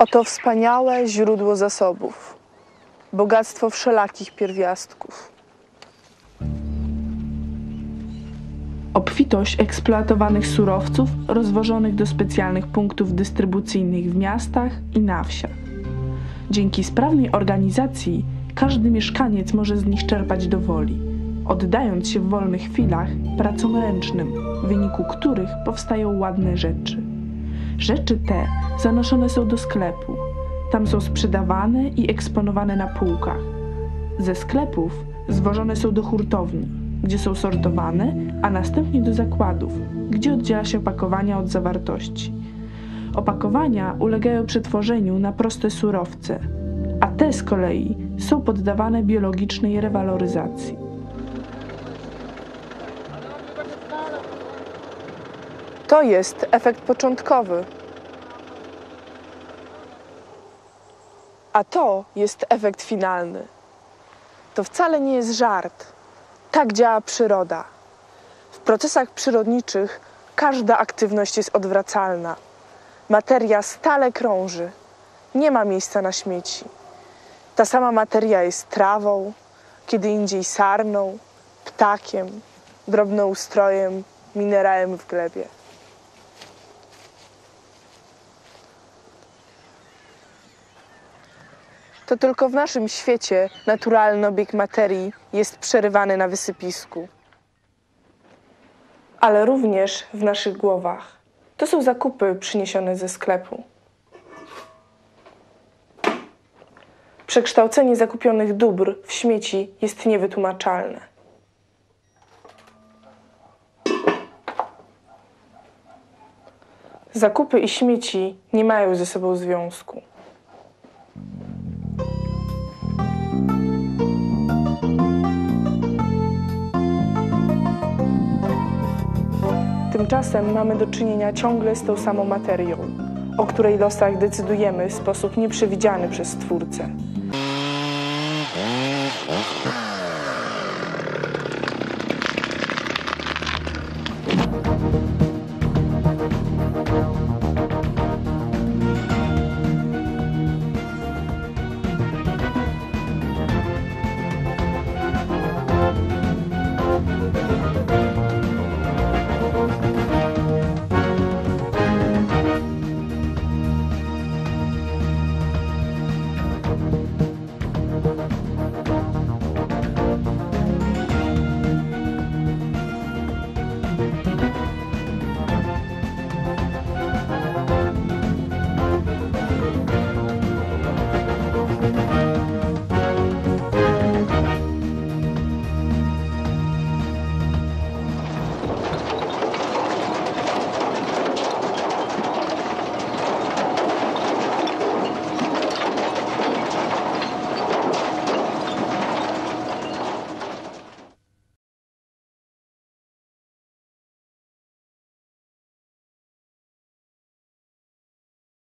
Oto wspaniałe źródło zasobów, bogactwo wszelakich pierwiastków. Obfitość eksploatowanych surowców rozwożonych do specjalnych punktów dystrybucyjnych w miastach i na wsiach. Dzięki sprawnej organizacji każdy mieszkaniec może z nich czerpać do woli, oddając się w wolnych chwilach pracom ręcznym, w wyniku których powstają ładne rzeczy. Rzeczy te zanoszone są do sklepu. Tam są sprzedawane i eksponowane na półkach. Ze sklepów zwożone są do hurtowni, gdzie są sortowane, a następnie do zakładów, gdzie oddziela się opakowania od zawartości. Opakowania ulegają przetworzeniu na proste surowce, a te z kolei są poddawane biologicznej rewaloryzacji. To jest efekt początkowy. A to jest efekt finalny. To wcale nie jest żart. Tak działa przyroda. W procesach przyrodniczych każda aktywność jest odwracalna. Materia stale krąży. Nie ma miejsca na śmieci. Ta sama materia jest trawą, kiedy indziej sarną, ptakiem, drobnoustrojem, minerałem w glebie. To tylko w naszym świecie naturalny obieg materii jest przerywany na wysypisku. Ale również w naszych głowach. To są zakupy przyniesione ze sklepu. Przekształcenie zakupionych dóbr w śmieci jest niewytłumaczalne. Zakupy i śmieci nie mają ze sobą związku. Tymczasem mamy do czynienia ciągle z tą samą materią, o której losach decydujemy w sposób nieprzewidziany przez Stwórcę.